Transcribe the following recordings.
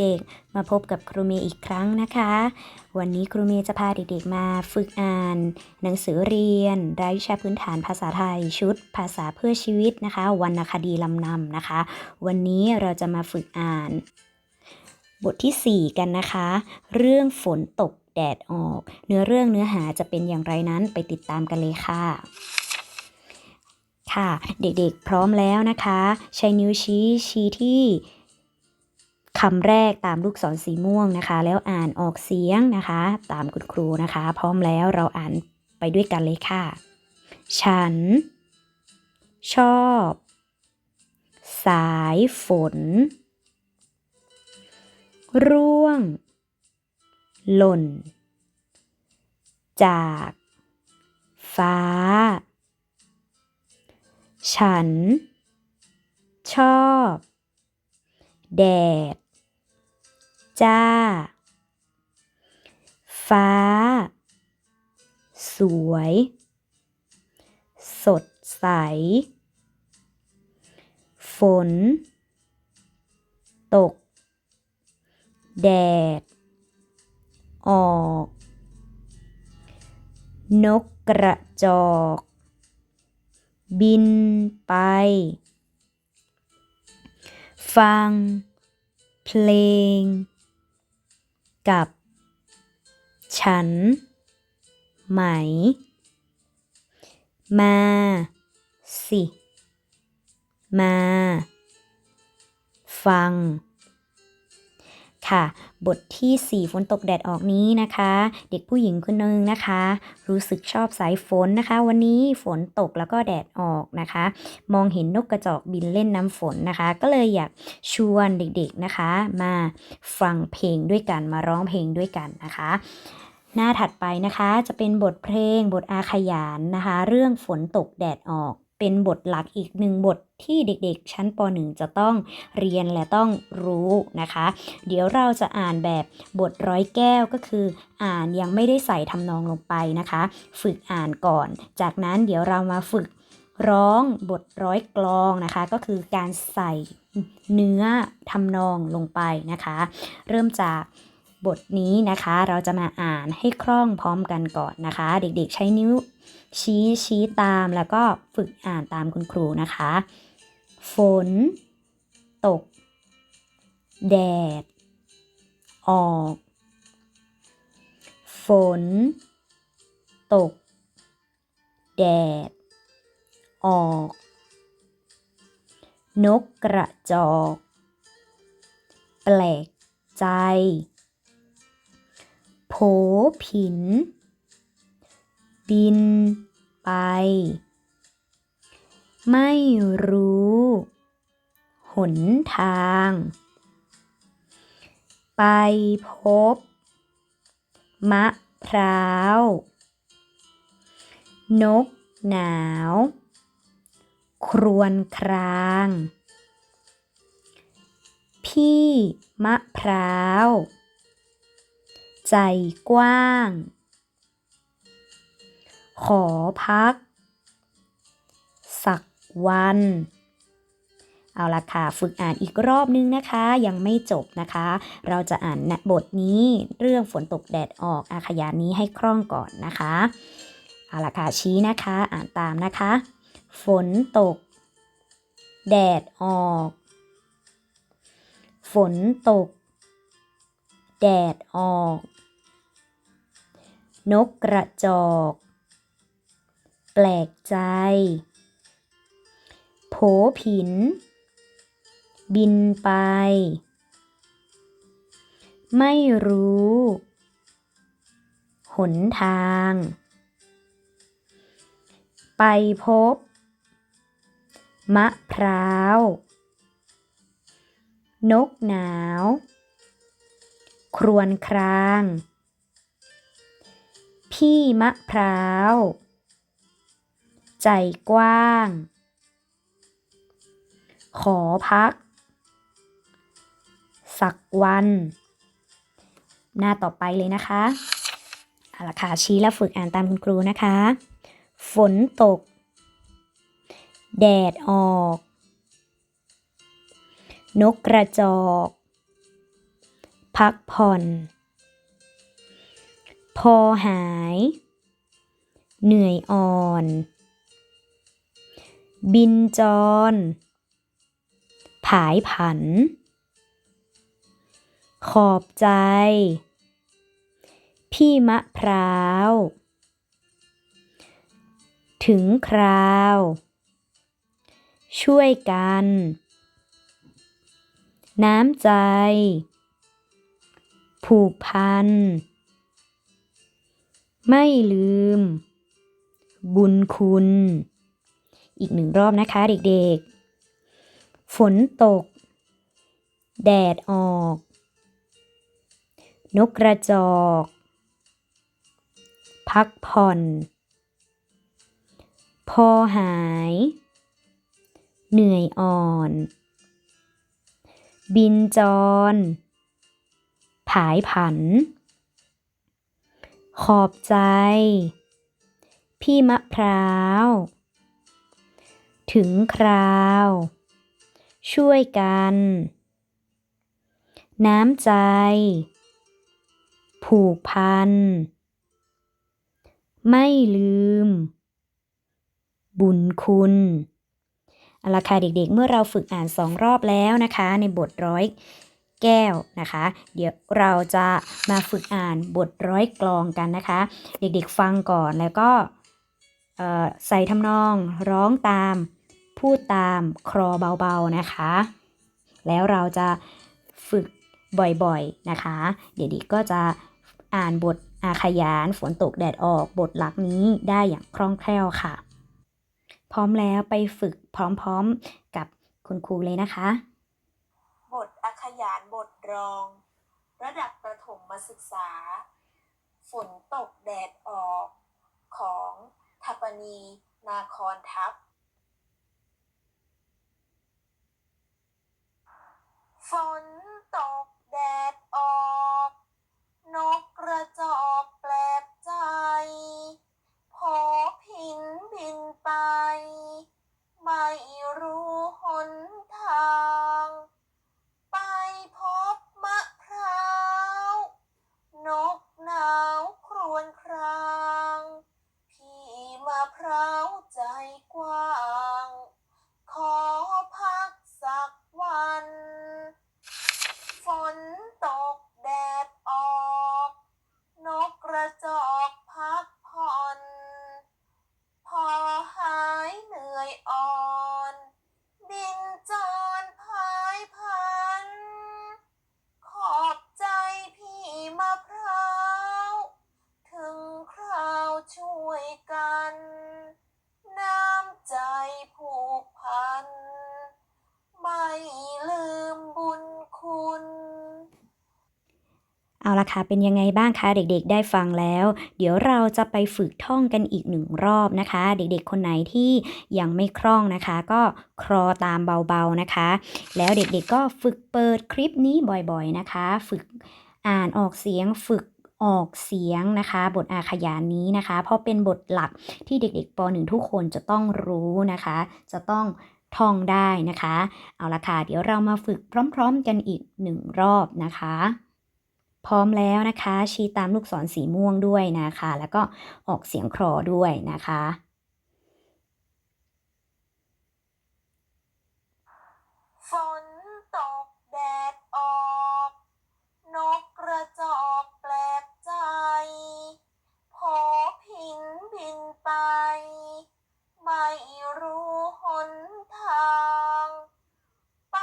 เด็กๆ มาพบกับครูเมย์อีกครั้งนะคะ วันนี้ครูเมย์จะพาเด็กๆมาฝึกอ่าน หนังสือเรียน รายวิชาพื้นฐานภาษาไทย ชุด ภาษาเพื่อชีวิตนะคะวรรณคดีลำนำนะคะ วันนี้เราจะมาฝึกอ่าน บทที่ 4 กันนะคะ เรื่องฝนตกแดดออก เนื้อเรื่องเนื้อหาจะเป็นอย่างไรนั้นไปติดตามกันเลยค่ะค่ะ เด็กๆ พร้อมแล้วนะคะ ใช้นิ้วชี้ชี้ที่ คำแรกตามลูกศรสีม่วงนะคะ แล้วอ่านออกเสียงนะคะ ตามคุณครูนะคะ พร้อมแล้วเราอ่านไปด้วยกันเลยค่ะ ฉัน ชอบ สายฝน ร่วง หล่น จาก ฟ้า ฉัน ชอบ แดด จ้า ฟ้า สวย สดใส ฝน ตก แดด ออก นกกระจอก บินไป ฟัง เพลง กับ ฉัน ไหม มาสิ มา ฟัง ค่ะ บทที่ 4 ฝนตกแดดออกนี้นะคะ เด็กผู้หญิงคนนึงนะคะ รู้สึกชอบสายฝนนะคะ วันนี้ฝนตกแล้วก็แดดออกนะคะ มองเห็นนกกระจอกบินเล่นน้ำฝนนะคะ ก็เลยอยากชวนเด็กๆนะคะ มาฟังเพลงด้วยกันมาร้องเพลงด้วยกันนะคะหน้าถัดไปนะคะจะเป็นบทเพลงบทอาขยานนะคะ เรื่องฝนตกแดดออก เป็นบทหลักอีกหนึ่งบทที่เด็กๆ ชั้นป .1 จะต้องเรียนและต้องรู้นะคะ เดี๋ยวเราจะอ่านแบบบทร้อยแก้วก็คือ อ่านยังไม่ได้ใส่ทำนองลงไปนะคะ ฝึกอ่านก่อน จากนั้นเดี๋ยวเรามาฝึกร้องบทร้อยกลองนะคะ ก็คือการใส่เนื้อทำนองลงไปนะคะ เริ่มจาก บทนี้นะคะ เราจะมาอ่านให้คล่องพร้อมกันก่อนนะคะ เด็กๆใช้นิ้วชี้ชี้ตามแล้วก็ฝึกอ่านตามคุณครูนะคะ ฝน ตก แดด ออก ฝน ตก แดด ออก นกกระจอก แปลกใจ โผผิน บินไป ไม่รู้ หนทาง ไปพบ มะพร้าว นกหนาว ครวนคราง พี่มะพร้าว ใจกว้าง ขอพัก สักวัน เอาละค่ะ ฝึกอ่านอีกรอบนึงนะคะ ยังไม่จบนะคะ เราจะอ่านบทนี้เรื่องฝนตกแดดออกอาขยานี้ให้คล่องก่อนนะคะ เอาละค่ะ ชี้นะคะ อ่านตามนะคะ ฝนตก แดดออก ฝนตก แดดออก นกกระจอก แปลกใจ โผผิน บินไป ไม่รู้ หนทาง ไปพบ มะพร้าว นกหนาว ครวนคราง พี่มะพร้าว ใจกว้าง ขอพัก สักวัน หน้าต่อไปเลยนะคะเอาละค่ะชี้แล้วฝึกอ่านตามคุณครูนะคะ ฝนตก แดดออก นกกระจอก พักผ่อน พอหาย เหนื่อยอ่อน บินจร ผายผัน ขอบใจ พี่มะพร้าว ถึงคราว ช่วยกัน น้ำใจ ผูกพัน ไม่ลืม บุญคุณ อีกหนึ่งรอบนะคะเด็กๆ ฝนตก แดดออก นกกระจอก พักผ่อน พอหาย เหนื่อยอ่อน บินจร ผายผัน ขอบใจ พี่มะพร้าว ถึงคราว ช่วยกัน น้ำใจ ผูกพัน ไม่ลืม บุญคุณเอาละค่ะเด็กๆ เมื่อเราฝึกอ่านสองรอบแล้วนะคะ ในบทร้อย แก้วนะคะ เดี๋ยวเราจะมาฝึกอ่านบทร้อยกลองกันนะคะ เด็กๆฟังก่อนแล้วก็ใส่ทำนองร้องตาม พูดตามครอเบาๆนะคะ แล้วเราจะฝึกบ่อยๆนะคะ เด็กๆก็จะอ่านบทอาขยานฝนตกแดดออกบทหลักนี้ได้อย่างคล่องแคล่วค่ะ พร้อมแล้วไปฝึกพร้อมๆกับคุณครูเลยนะคะ ยานบทรอง ระดับประถมศึกษา ฝนตกแดดออก ของทัปนีนาคอนทัพ ฝนตกแดดออก นกกระจอกแปลกใจโผพินบินไป ไม่รู้หนทาง ไปพบมะพร้าว นกหนาวครวญคราง พี่มะพร้าวใจกว้าง ขอพักสักวัน ฝนตกแดดออก นกกระจอกพักผ่อน พอหายเหนื่อยอ่อน บินจรพายพัน ขอบใจพี่มะพร้าว ถึงคราวช่วยกัน น้ำใจผูกพัน ไม่ลืมบุญคุณ เอาละค่ะ เป็นยังไงบ้างคะเด็กๆ ได้ฟังแล้ว เดี๋ยวเราจะไปฝึกท่องกันอีกหนึ่งรอบนะคะ เด็กๆ คนไหนที่ยังไม่คล่องนะคะ ก็ครอตามเบาๆนะคะ แล้วเด็กๆ ก็ฝึกเปิดคลิปนี้บ่อยๆนะคะ ฝึกอ่านออกเสียงฝึกออกเสียงนะคะ บทอาขยานนี้นะคะ เพราะเป็นบทหลักที่เด็กๆป .1 ทุกคนจะต้องรู้นะคะ จะต้องท่องได้นะคะ เอาละค่ะ เดี๋ยวเรามาฝึกพร้อม ๆ กันอีกหนึ่งรอบนะคะ พร้อมแล้วนะคะ ชี้ตามลูกศรสีม่วงด้วยนะคะ แล้วก็ออกเสียงครอด้วยนะคะ ฝนตกแดดออก นกกระจอกแปลกใจโผพินบินไป ไม่รู้หนทางไป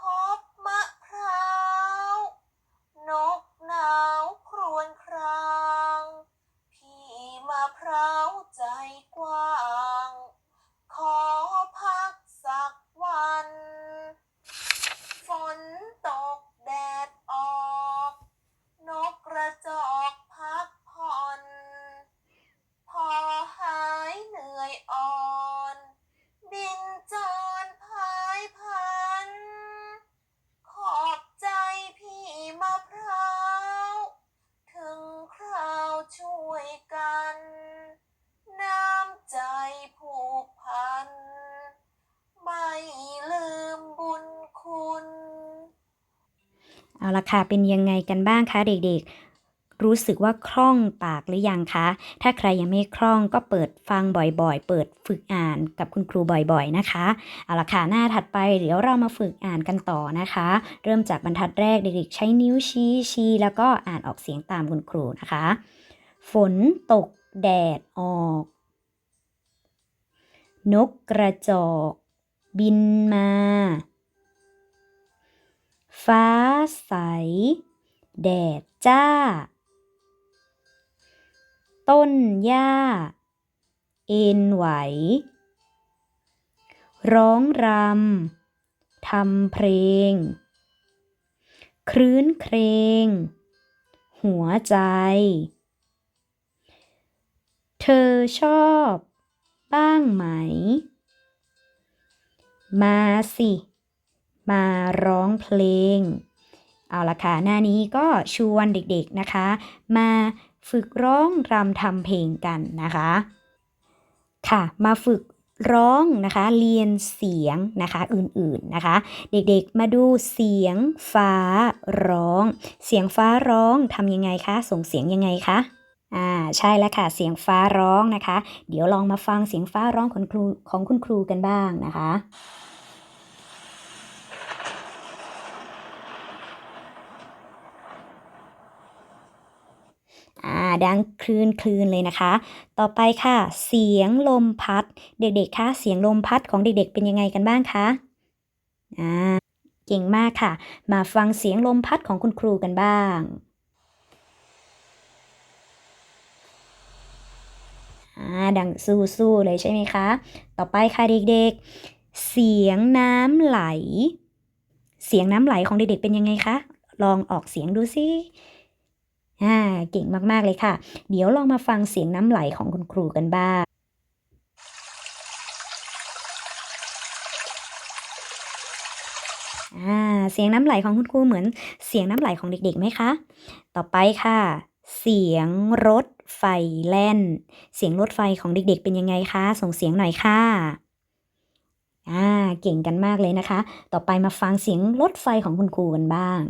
พบมะพร้าวนก ห เอาละค่ะเป็นยังไงกันบ้างคะเด็กๆ รู้สึกว่าคล่องปากหรือยังคะ ถ้าใครยังไม่คล่องก็เปิดฟังบ่อยๆ เปิดฝึกอ่านกับคุณครูบ่อยๆนะคะ เอาละค่ะหน้าถัดไปเดี๋ยวเรามาฝึกอ่านกันต่อนะคะ เริ่มจากบรรทัดแรกเด็กๆ ใช้นิ้วชี้ชี้แล้วก็อ่านออกเสียงตามคุณครูนะคะ ฝนตกแดดออก นกกระจอก บินมา ฟ้าใส แดดจ้า ต้นหญ้า เอ็นไหว ร้องรำทำเพลง ครื้นเครง หัวใจ เธอชอบ บ้างไหม มาสิ มาร้องเพลง เอาละค่ะ หน้านี้ก็ชวนเด็กๆนะคะ มาฝึกร้องรำทำเพลงกันนะคะ ค่ะมาฝึกร้องนะคะเรียนเสียงนะคะอื่นๆนะคะ เด็กๆมาดูเสียงฟ้าร้อง เสียงฟ้าร้องทำยังไงคะส่งเสียงยังไงคะอ่าใช่แล้วค่ะเสียงฟ้าร้องนะคะ เดี๋ยวลองมาฟังเสียงฟ้าร้องของครูของคุณครูกันบ้างนะคะ อ่าดังคลืนคลืนเลยนะคะ ต่อไปค่ะ เสียงลมพัด เด็กๆคะเสียงลมพัดของเด็กๆ เป็นยังไงกันบ้างคะอ่าเก่งมากค่ะ มาฟังเสียงลมพัดของคุณครูกันบ้างอ่าดังสู้ๆเลยใช่ไหมคะ ต่อไปค่ะเด็กๆ เสียงน้ำไหล เสียงน้ำไหลของเด็กๆเป็นยังไงคะลองออกเสียงดูสิ อ่าเก่งมากๆเลยค่ะ เดี๋ยวลองมาฟังเสียงน้ำไหลของคุณครูกันบ้างอ่าเสียงน้ำไหลของคุณครูเหมือนเสียงน้ำไหลของเด็กๆไหมคะ ต่อไปค่ะ เสียงรถไฟแล่น เสียงรถไฟของเด็กๆ เป็นยังไงคะ ส่งเสียงหน่อยค่ะอ่าเก่งกันมากเลยนะคะ ต่อไปมาฟังเสียงรถไฟของคุณครูกันบ้าง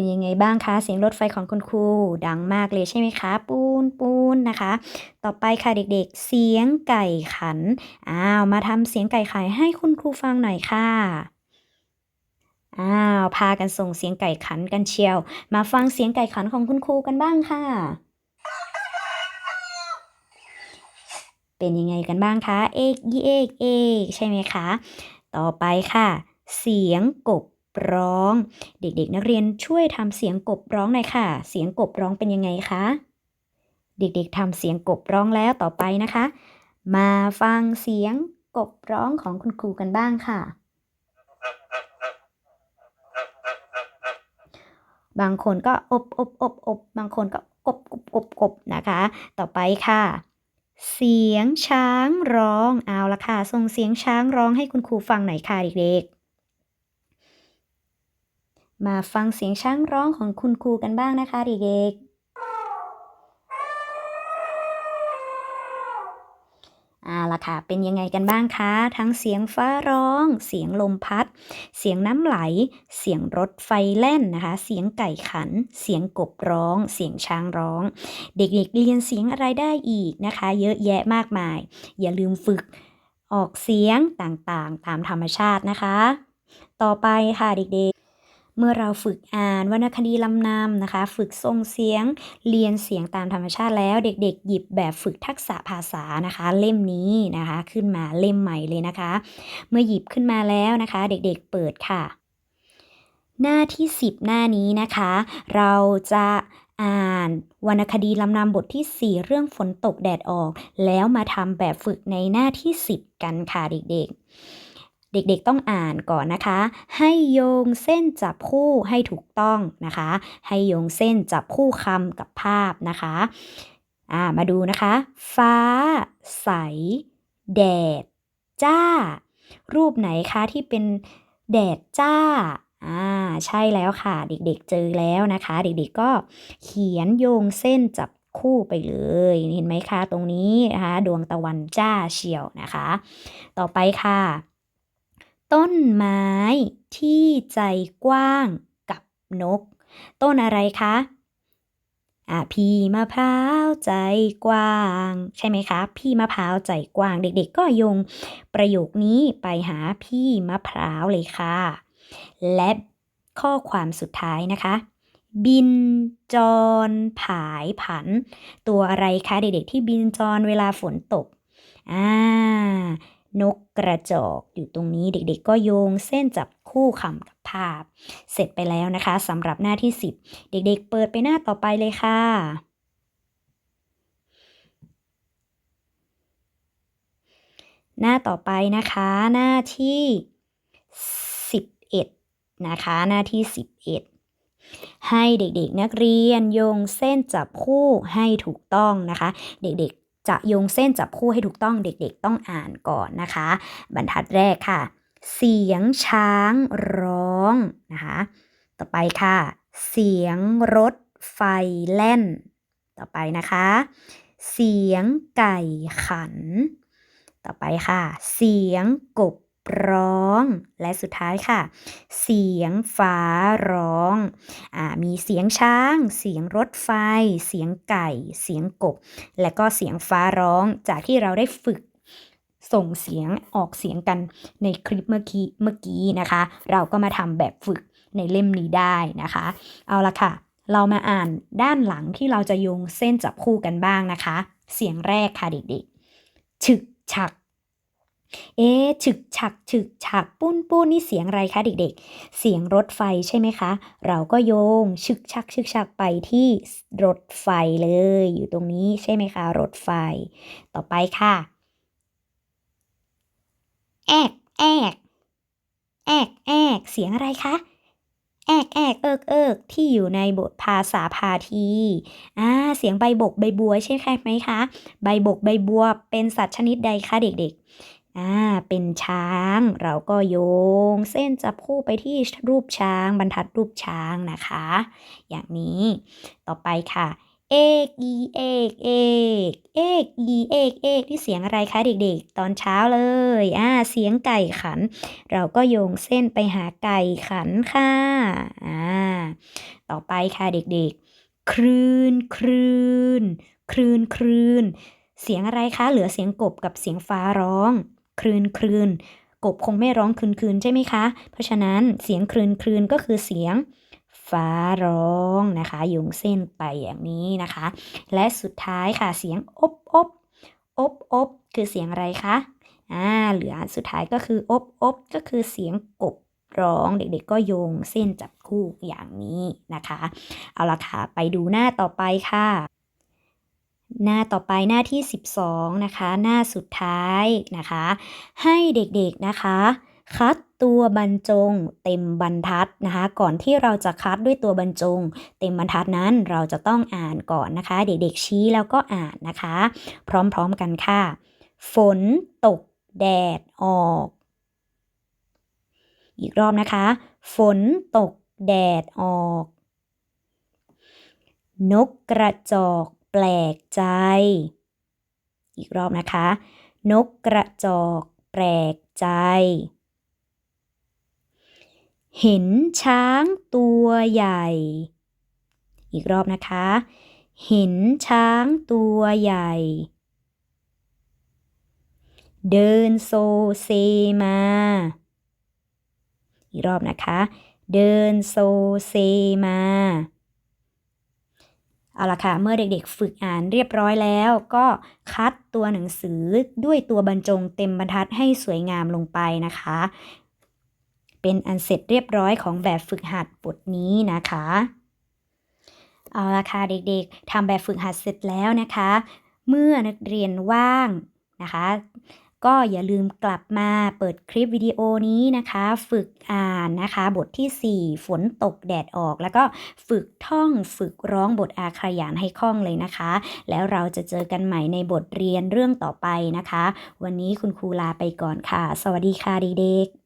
เป็นยังไงบ้างคะเสียงรถไฟของคุณครูดังมากเลยใช่ไหมคะ ปูนปูนนะคะ ต่อไปค่ะเด็กๆ เสียงไก่ขันอ้าวมาทำเสียงไก่ขันให้คุณครูฟังหน่อยค่ะอ้าวพากันส่งเสียงไก่ขันกันเชียว มาฟังเสียงไก่ขันของคุณครูกันบ้างค่ะ เป็นยังไงกันบ้างคะเอกยีเอกเอกใช่ไหมคะ ต่อไปค่ะ เสียงกบ ร้อง เด็กๆ นักเรียนช่วยทำเสียงกบร้องหน่อยค่ะ เสียงกบร้องเป็นยังไงคะ เด็กๆทำเสียงกบร้องแล้วต่อไปนะคะ มาฟังเสียงกบร้องของคุณครูกันบ้างค่ะ บางคนก็อบอบอบอบบางคนก็กบกบกบกบนะคะ ต่อไปค่ะ เสียงช้างร้อง เอาละค่ะ ส่งเสียงช้างร้องให้คุณครูฟังหน่อยค่ะเด็กๆ มาฟังเสียงช้างร้องของคุณครูกันบ้างนะคะเด็กๆอาล่ะค่ะ เป็นยังไงกันบ้างคะ ทั้งเสียงฟ้าร้อง เสียงลมพัด เสียงน้ำไหล เสียงรถไฟแล่นนะคะ เสียงไก่ขัน เสียงกบร้อง เสียงช้างร้อง เด็กๆเรียนเสียงอะไรได้อีกนะคะ เยอะแยะมากมาย อย่าลืมฝึกออกเสียงต่างๆ ตามธรรมชาตินะคะ ต่อไปค่ะเด็กๆ เมื่อเราฝึกอ่านวรรณคดีลำนำนะคะ ฝึกส่งเสียง เรียนเสียงตามธรรมชาติแล้ว เด็กๆ หยิบแบบฝึกทักษะภาษานะคะ เล่มนี้นะคะ ขึ้นมาเล่มใหม่เลยนะคะ เมื่อหยิบขึ้นมาแล้วนะคะ เด็กๆเปิดค่ะ หน้าที่ 10 หน้านี้นะคะ เราจะอ่านวรรณคดีลำนำบทที่ 4 เรื่องฝนตกแดดออก แล้วมาทำแบบฝึกในหน้าที่ 10 กันค่ะเด็กๆ เด็กๆต้องอ่านก่อนนะคะ ให้โยงเส้นจับคู่ให้ถูกต้องนะคะ ให้โยงเส้นจับคู่คำกับภาพนะคะอ่ามาดูนะคะ ฟ้า ใส แดด จ้า รูปไหนคะที่เป็นแดดจ้าอ่าใช่แล้วค่ะ เด็กๆเจอแล้วนะคะ เด็กๆก็เขียนโยงเส้นจับคู่ไปเลยเห็นไหมคะตรงนี้นะคะ ดวงตะวันจ้าเฉียวนะคะ ต่อไปค่ะ ต้นไม้ที่ใจกว้างกับนก ต้นอะไรคะอะพี่มะพร้าวใจกว้าง ใช่ไหมคะ พี่มะพร้าวใจกว้าง เด็กๆ ก็ยงประโยคนี้ไปหาพี่มะพร้าวเลยค่ะ และข้อความสุดท้ายนะคะ บินจรผายผัน ตัวอะไรคะ เด็กๆ ที่บินจรเวลาฝนตกอ่า นกกระจอกอยู่ตรงนี้เด็กๆ ก็โยงเส้นจับคู่คำกับภาพ เสร็จไปแล้วนะคะสำหรับหน้าที่ 10 เด็กๆ เปิดไปหน้าต่อไปเลยค่ะ หน้าต่อไปนะคะ หน้าที่ 11 นะคะหน้าที่ 11ให้เด็กๆนักเรียนโยงเส้นจับคู่ให้ถูกต้องนะคะ เด็กๆ จะโยงเส้นจับคู่ให้ถูกต้องเด็กๆต้องอ่านก่อนนะคะ บรรทัดแรกค่ะ เสียงช้างร้องนะคะต่อไปค่ะ เสียงรถไฟแล่น ต่อไปนะคะ เสียงไก่ขัน ต่อไปค่ะ เสียงกบ ร้อง และสุดท้ายค่ะ เสียงฟ้าร้องอมีเสียงช้าง เสียงรถไฟ เสียงไก่ เสียงกบ และก็เสียงฟ้าร้องจากที่เราได้ฝึกส่งเสียงออกเสียงกันในคลิปเมื่อกี้เมื่อกี้นะคะ เราก็มาทำแบบฝึกในเล่มนี้ได้นะคะ เอาละค่ะ เรามาอ่านด้านหลังที่เราจะโยงเส้นจับคู่กันบ้างนะคะ เสียงแรกค่ะเด็กๆฉึกฉัก เอ๊ะฉึกฉักฉึกฉักปุ้นปุ้นนี่เสียงอะไรคะเด็กๆ เสียงรถไฟใช่ไหมคะ เราก็โยงฉึกชักฉึกชักไปที่รถไฟเลย อยู่ตรงนี้ใช่ไหมคะ รถไฟ ต่อไปค่ะ แอกแอกแอกแอกเสียงอะไรคะแอกแอกเอิกเอิกที่อยู่ในบทภาษาพาทีอ่าเสียงใบบกใบบัวใช่ไหมคะ ใบบกใบบัวเป็นสัตว์ชนิดใดคะเด็กๆ อ่าเป็นช้าง เราก็โยง เส้นจับคู่ไปที่รูปช้าง บรรทัดรูปช้างนะคะ อย่างนี้ต่อไปค่ะเอกอีเอกเอกเอกอีเอกเอกที่เสียงอะไรคะเด็กๆ ตอนเช้าเลยอ่าเสียงไก่ขัน เราก็โยงเส้นไปหาไก่ขันค่ะอ่าต่อไปค่ะเด็กๆคลืนคลืนคลืนคลืนเสียงอะไรคะ เหลือเสียงกบกับเสียงฟ้าร้อง คลื่นคลื่นกบคงไม่ร้องคลื่นคลืนใช่ไหมคะ เพราะฉะนั้นเสียงคลื่นคลื่นก็คือเสียงฟ้าร้องนะคะโยงเส้นไปอย่างนี้นะคะ และสุดท้ายค่ะเสียงอบอบอบอบคือเสียงอะไรคะอ่าเหลือสุดท้ายก็คืออบอบก็คือเสียงกบร้องเด็กๆก็โยงเส้นจับคู่อย่างนี้นะคะ เอาละค่ะ ไปดูหน้าต่อไปค่ะ หน้าต่อไปหน้าที่ 12 นะคะ หน้าสุดท้ายนะคะ ให้เด็กๆนะคะ คัดตัวบรรจงเต็มบรรทัดนะคะ ก่อนที่เราจะคัดด้วยตัวบรรจง เต็มบรรทัดนั้นเราจะต้องอ่านก่อนนะคะ เด็กๆชี้แล้วก็อ่านนะคะ พร้อมๆกันค่ะ ฝนตก แดดออก อีกรอบนะคะ ฝนตก แดดออก นกกระจอก แปลกใจ อีกรอบนะคะ นกกระจอกแปลกใจ เห็นช้างตัวใหญ่ อีกรอบนะคะ เห็นช้างตัวใหญ่ เดินโซเซมา อีกรอบนะคะ เดินโซเซมา เอาละค่ะ เมื่อเด็กๆ ฝึกอ่านเรียบร้อยแล้ว ก็คัดตัวหนังสือด้วยตัวบรรจงเต็มบรรทัดให้สวยงามลงไปนะคะ เป็นอันเสร็จเรียบร้อยของแบบฝึกหัดบทนี้นะคะ เอาละค่ะเด็กๆทำแบบฝึกหัดเสร็จแล้วนะคะ เมื่อนักเรียนว่างนะคะ ก็อย่าลืมกลับมาเปิดคลิปวิดีโอนี้นะคะ ฝึกอ่านนะคะ บทที่ 4 ฝนตกแดดออก แล้วก็ฝึกท่องฝึกร้องบทอาขยานให้คล่องเลยนะคะ แล้วเราจะเจอกันใหม่ในบทเรียนเรื่องต่อไปนะคะ วันนี้คุณครูลาไปก่อนค่ะ สวัสดีค่ะเด็กๆ